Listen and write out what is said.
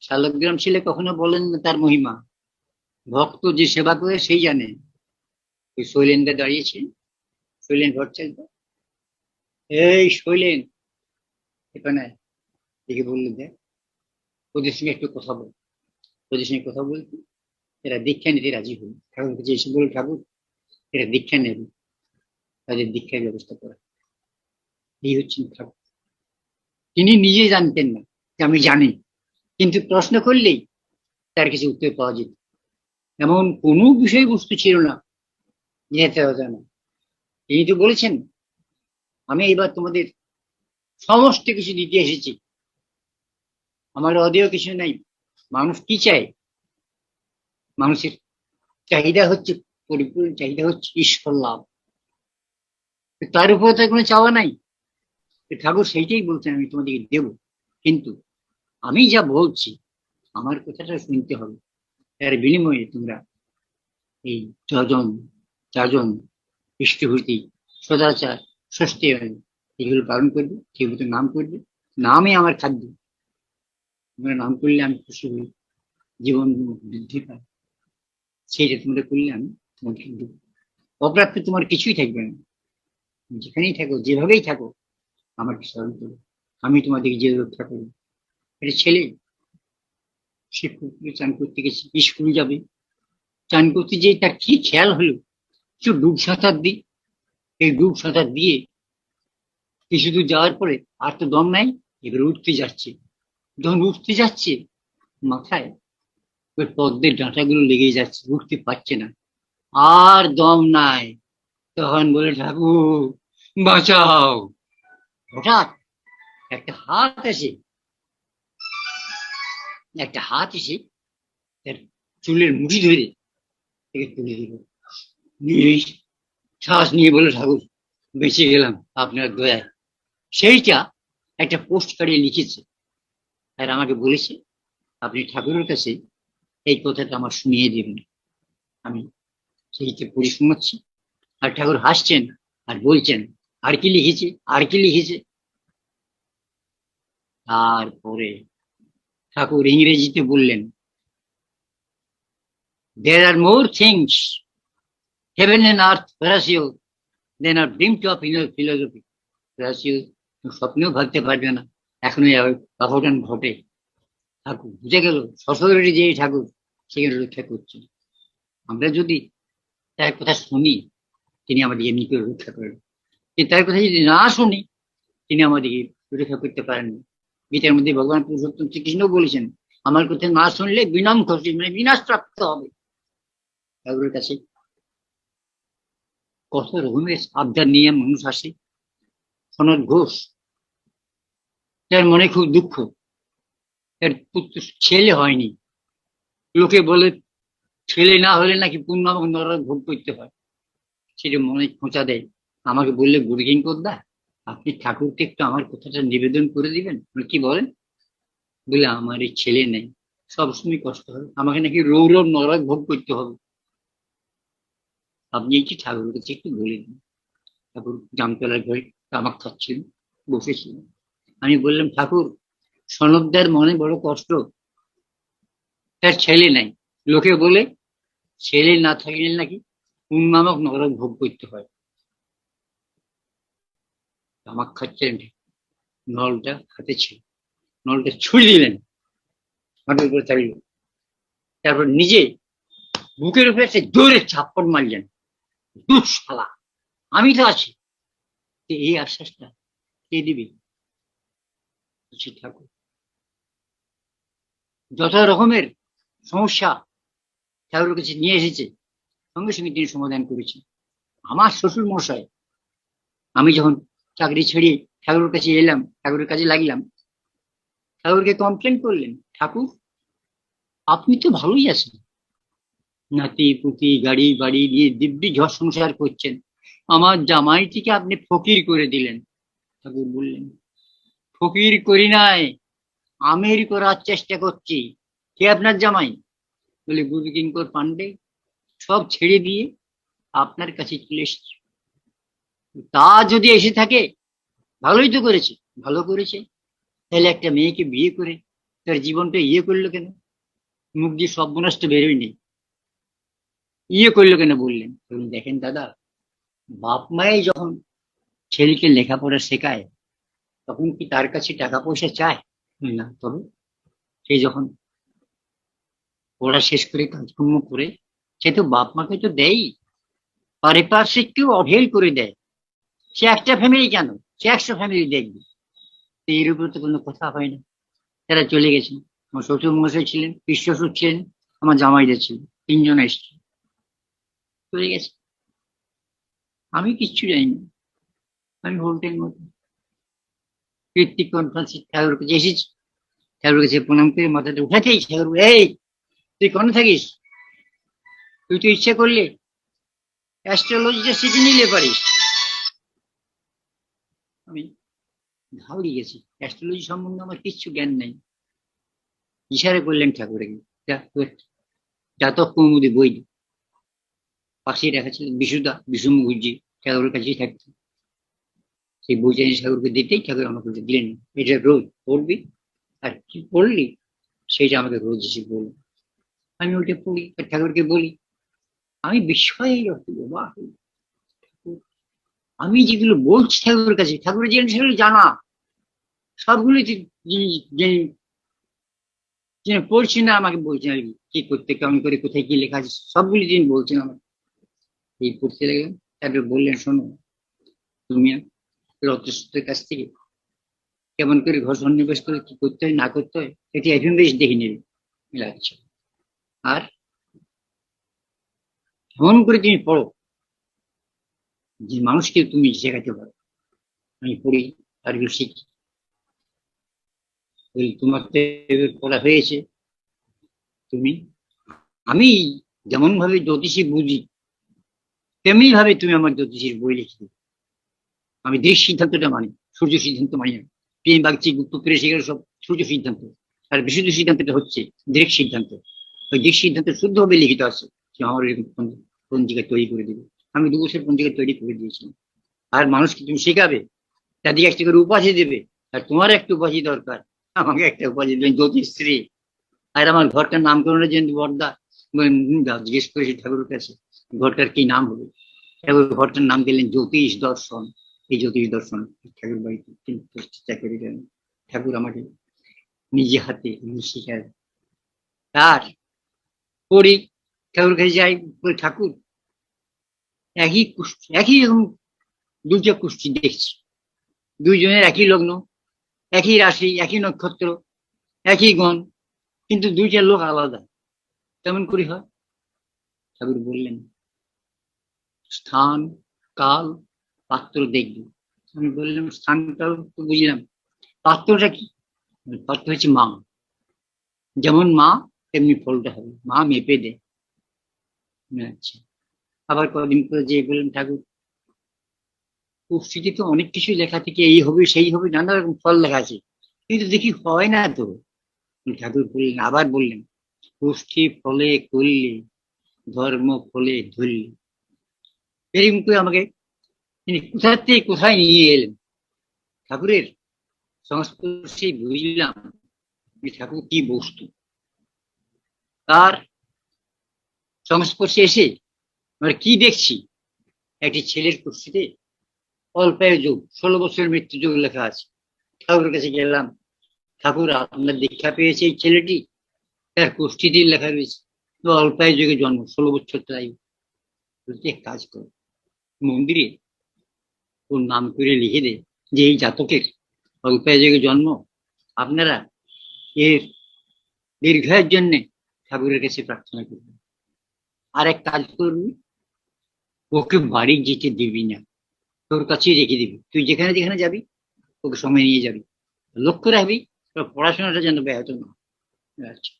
শালগ্রাম ছেলে কখনো বলেন না তার মহিমা। ভক্ত যে সেবা করে সেই জানে। ওই শৈলেনদা দাঁড়িয়েছে। শৈলেন ভট্টাচার্য। এই শৈলেন, এখানে দেখে বললেন দেখ ওদের সঙ্গে একটু কথা বল। ওদের সঙ্গে কথা বলতে এরা দীক্ষা নিতে রাজি হল। ঠাকুর যে এসে বলল, ঠাকুর এরা দীক্ষা নেবে। তাদের দীক্ষার ব্যবস্থা করা এই হচ্ছেন ঠাকুর। তিনি নিজে জানতেন না যে আমি জানি। কিন্তু প্রশ্ন করলেই তার কিছু উত্তর পাওয়া যেত। এমন কোনো বিষয়বস্তু ছিল না যেতে হতো না তিনি তো বলেছেন, আমি এবার তোমাদের সমস্ত কিছু দিতে এসেছি। আমার অদেয় কিছু নাই। মানুষ কি চায়? মানুষের চাহিদা হচ্ছে পরিপূর্ণ, চাহিদা হচ্ছে ঈশ্বর লাভ। তার উপরে তো কোনো চাওয়া নাই। ঠাকুর সেইটাই বলছেন, আমি তোমাদেরকে দেব। কিন্তু আমি যা বলছি, আমার কথাটা শুনতে হবে। এর বিনিময়ে তোমরা এই যজন, যাজন ইষ্টভূতি সদাচার, ষষ্ঠী এগুলো পালন করবে সেগুলো নাম করবে। নামই আমার খাদ্য। তোমরা নাম করলে আমি খুশি হই। জীবন বৃদ্ধি পায়। সেইটা তোমরা করলে আমি তোমাকে দেবো। অপ্রাপ্ত তোমার কিছুই থাকবে না। যেখানেই থাকো, যেভাবেই থাকো, আমাকে স্মরণ করো। আমি তোমাদেরকে যে রক্ষা করব। এটা ছেলে, সে পুকুরে চান করতে গেছে, কি স্কুল যাবে? চান করতে যে তার কি খেয়াল হলো? একটু ডুব সাঁতার দিই এই ডুব সাঁতার দিয়ে কিছু দূর যাওয়ার পরে আর তো দম নাই, এবার উঠতে যাচ্ছে। যখন উঠতে যাচ্ছে, মাথায় ওই পদ্মের ডাঁটাগুলো লেগে যাচ্ছে, উঠতে পারছে না। আর দম নাই। তখন বলে ঠাকুর, বাঁচাও। হঠাৎ একটা হাত এসে একটা হাত এসে তার চুলের মুঠি ধরে তাকে তুলে দিল। নিয়ে শ্বাস নিয়ে বলে ঠাকুর, বেঁচে গেলাম আপনার দয়ায়। সেইটা একটা পোস্ট কার্ডে লিখেছে। আর আমাকে বলেছে, আপনি ঠাকুরের কাছে এই কথাটা আমার শুনিয়ে দেবেন। আমি সেইটা পড়ে শোনাচ্ছি। আর ঠাকুর হাসছেন আর বলছেন, আর কি লিখেছে? আর কি লিখেছে? তারপরে ঠাকুর ইংরেজিতে বললেন, there are more things heaven and earth, Horatio, than are dreamt of in your philosophy. স্বপ্নেও ভাবতে পারবে না, এখনও অঘটন ঘটে। ঠাকুর বুঝে গেল, সশরীরে যে ঠাকুর, সেখানে রক্ষা করছেন আমরা যদি তার কথা শুনি, তিনি আমাদের এমনি করে রক্ষা করেন। তার কথা যদি না শুনি, তিনি আমাদেরকে রক্ষা করতে পারেন গীতার মধ্যে ভগবান পুরুষোত্তম শ্রীকৃষ্ণ বলেছেন, আমার কথা না শুনলে বিনাম ঘটে মানে বিনাশ প্রাপ্ত হবে। ঠাকুরের কাছে কত রকমের আবদার নিয়ে মানুষ আসে। সনদ ঘোষ, তার মনে খুব দুঃখ। এর পুত্র ছেলে হয়নি। লোকে বলে, ছেলে না হলে নাকি পূর্ণ নরক ভোগ করতে হয়। সেটা মনে খোঁচা দেয়। আমাকে বললে গুরুকিং দা আপনি ঠাকুরকে একটু আমার কথাটা নিবেদন করে দিবেন? কি বলেন? বলে, আমার এই ছেলে নেই। সবসময় কষ্ট হবে। আমাকে নাকি রৌরব নরক ভোগ করতে হবে। আপনি একটি ঠাকুরের কাছে একটু বলে দিন। ঠাকুর জামতলার ঘরে তামাক খাচ্ছিলেন বসেছিলেন আমি বললাম, ঠাকুর সনবদার মনে বড় কষ্ট। তার ছেলে নাই। লোকে বলে, ছেলে না থাকলে নাকি উন্মামক নরক ভোগ করতে হয়। তামাক খাচ্ছেন নলটা হাতে ছিল নলটা ছুড়ে দিলেন। হাঁটুর উপরে থাকল তারপর নিজে বুকের উপরে একটা জোরে ছাপ্পড় মারলেন। দুঃশালা আমি তো আছি। এই আশ্বাসটা কে দিবি? ঠাকুর, যত রকমের সমস্যা ঠাকুরের কাছে নিয়ে এসেছে, সঙ্গে সঙ্গে তিনি সমাধান করেছেন। আমার শ্বশুর মশাই আমি যখন চাকরি ছেড়ে ঠাকুরের কাছে এলাম, ঠাকুরের কাছে লাগলাম। ঠাকুরকে কমপ্লেন করলেন, ঠাকুর, আপনি তো ভালোই আছেন। নাতি, পুতি, গাড়ি, বাড়ি নিয়ে দিব্যি ঝড় সংসার করছেন। আমার জামাইটিকে আপনি ফকির করে দিলেন। ঠাকুর বললেন, ফকির করি নাই আমের করার চেষ্টা করছি। কে আপনার জামাই? বলে গুরু কিঙ্কর পান্ডে সব ছেড়ে দিয়ে আপনার কাছে চলে এসেছে। তা যদি এসে থাকে, ভালোই তো করেছে, ভালো করেছে। তাহলে একটা মেয়েকে বিয়ে করে তার জীবনটা ইয়ে করল কেন? মুখ দিয়ে সব তো বেরোয়নি ইয়ে করল কেন বললেন? দেখেন দাদা, বাপ মাই যখন ছেলেকে লেখাপড়া শেখায়, তখন কি তার কাছে টাকা পয়সা চায়? না, তবে সে যখন পড়া শেষ করে, কাজকর্ম করে, সে তো বাপ মাকে তো দেয়ই। পারিপার্শ্বিককেও অবহেল করে দেয়। সে একটা ফ্যামিলি কেন? সে একশো ফ্যামিলি দেখবে। তো এর তো কোনো কথা হয় না। তারা চলে গেছেন আমার শ্বশুর মশাই ছিলেন বিশ্ব শ্বশুর ছিলেন, আমার জামাইদের ছিলেন, তিনজন এসছে। চলে গেছে। আমি কিচ্ছু জানি না আমি হোটেল মতো। কৃত্তিক কনফারেন্সে ঠাকুর কাছে এসেছি। ঠাকুর কাছে প্রণাম করে মাথাটা উঠাতেই ঠাকুর, এই, তুই কোন থাকিস? তুই তো ইচ্ছে করলে অ্যাস্ট্রোলজিটা শিখে নিলে পারিস। ঘাবড়ে গেছি অ্যাস্ট্রোলজি সম্বন্ধে আমার কিচ্ছু জ্ঞান নাই। ইশারা করলেন যা জাতক কৌমুদি বই। পাশে রাখা ছিল বিশুদা বিশু মুখুজ্জি ঠাকুরের কাছেই থাকতো সেই বইটা এনে ঠাকুরকে দিতেই ঠাকুর আমাকে দিলেন এটা রোজ পড়বি, আর কি পড়লি সেইটা আমাকে রোজ এসে বলব আমি ওটা পড়ি ঠাকুরকে বলি, আমি বিস্ময়ে রকি বাবা আমি যেগুলো বলছি ঠাকুরের কাছে, ঠাকুরের যে সেগুলো জানা সবগুলো যে পড়ছি না, আমাকে বলছেন আর কি করতে, কেমন করে, কোথায় কি লেখা আছে, সবগুলি তিনি বলছেন আমাকে। এই পড়তে লাগলেন তারপরে বললেন, শোনো, তুমি রত্নসূত্রের কাছ থেকে কেমন করে ঘর সন্নিবেশ করে কি করতে হয়, না করতে হয় এটি এখন বেশ দেখে নেবে আচ্ছা আর এমন করে তুমি পড়ো যে মানুষকে তুমি শেখাতে পারো আমি পড়ি আর শিখি তোমার তো পড়া হয়েছে তুমি আমি যেমন ভাবে জ্যোতিষী বুঝি তেমনি ভাবে তুমি আমার জ্যোতিষীর বই লিখি আমি দেশ সিদ্ধান্তটা মানি সূর্য সিদ্ধান্ত মানি না পিএম বাগচি গুপ্ত সেগুলো সব সূর্য সিদ্ধান্ত আর বিশুদ্ধ সিদ্ধান্তটা হচ্ছে দিক সিদ্ধান্ত ওই দিক সিদ্ধান্ত শুদ্ধভাবে লিখিত আছে আমার এরকম পঞ্জি- পঞ্জিকা তৈরি করে দিবে আমি দু বছর পঞ্জিকা তৈরি করে দিয়েছিলাম। আর মানুষকে তুমি শেখাবে তাদেরকে একটা করে উপাধি দেবে, আর তোমার একটা উপাধি দরকার, আমাকে একটা উপাধি দেবেন জ্যোতিষশ্রী আর আমার ঘরটার নামকরণের জন্য বর্দা জিজ্ঞেস করেছি ঠাকুরের কাছে, ঘরটার কি নাম হবে? ঠাকুর ঘরটার নাম দিলেন জ্যোতিষ দর্শন। এই জ্যোতিষ দর্শন ঠাকুর বাড়িতে প্রতিষ্ঠা করে ঠাকুর আমাকে নিজে হাতে শিখায়। তার পড়ি, ঠাকুর কাছে যাই ঠাকুর একই কুষ্ঠ, একই রকম দুটো কুষ্টি দেখছি। দুইজনের একই লগ্ন, একই রাশি, একই নক্ষত্র, একই গণ, কিন্তু দুইটা লোক আলাদা। তেমন করে হয়? ঠাকুর বললেন, স্থান, কাল, পাত্র দেখবি। আমি বললাম স্থানটাও তো বুঝলাম। পাত্রটা কি? পাত্র হচ্ছে মা। যেমন মা, তেমনি ফলটা হবে। মা মেপে দেয় আচ্ছা। আবার কদিন পরে যে বললেন, ঠাকুর পুষ্টিতে তো অনেক কিছু লেখা থেকে, এই হবে, সেই হবে, নানা রকম ফল লেখা আছে। কিন্তু দেখি হয় না তো। ঠাকুর বললেন, আবার বললেন, পুষ্টি ফলে করলে, ধর্ম ফলে ধরলে। এরকম করে আমাকে তিনি কোথা থেকে কোথায় নিয়ে এলেন? ঠাকুরের সংস্পর্শে বুঝলাম যে ঠাকুর কি বস্তু। তার সংস্পর্শে এসে আমরা কি দেখছি? একটি ছেলের কুষ্টিতে অল্পায় যুগ, ষোলো বছরের মৃত্যু যুগ লেখা আছে। ঠাকুরের কাছে গেলাম। ঠাকুর আপনার দীক্ষা পেয়েছে এই ছেলেটি? তার কুষ্ঠিতেই লেখা রয়েছে অল্পায় যুগে জন্ম, ষোলো বছর তাই। এক কাজ করো, মন্দিরে ওর নাম করে লিখে দে যে এই জাতকের অল্পায় যুগে জন্ম। আপনারা এর দীর্ঘায়ের জন্যে ঠাকুরের কাছে প্রার্থনা করবেন আর এক কাজ করবি ওকে বাড়ি যেতে দিবি না। তোর কাছে রেখে দিবি। তুই যেখানে যেখানে যাবি, ওকে সময় নিয়ে যাবি। লক্ষ্য রাখবি পড়াশোনাটা যেন ব্যাহত না। আচ্ছা।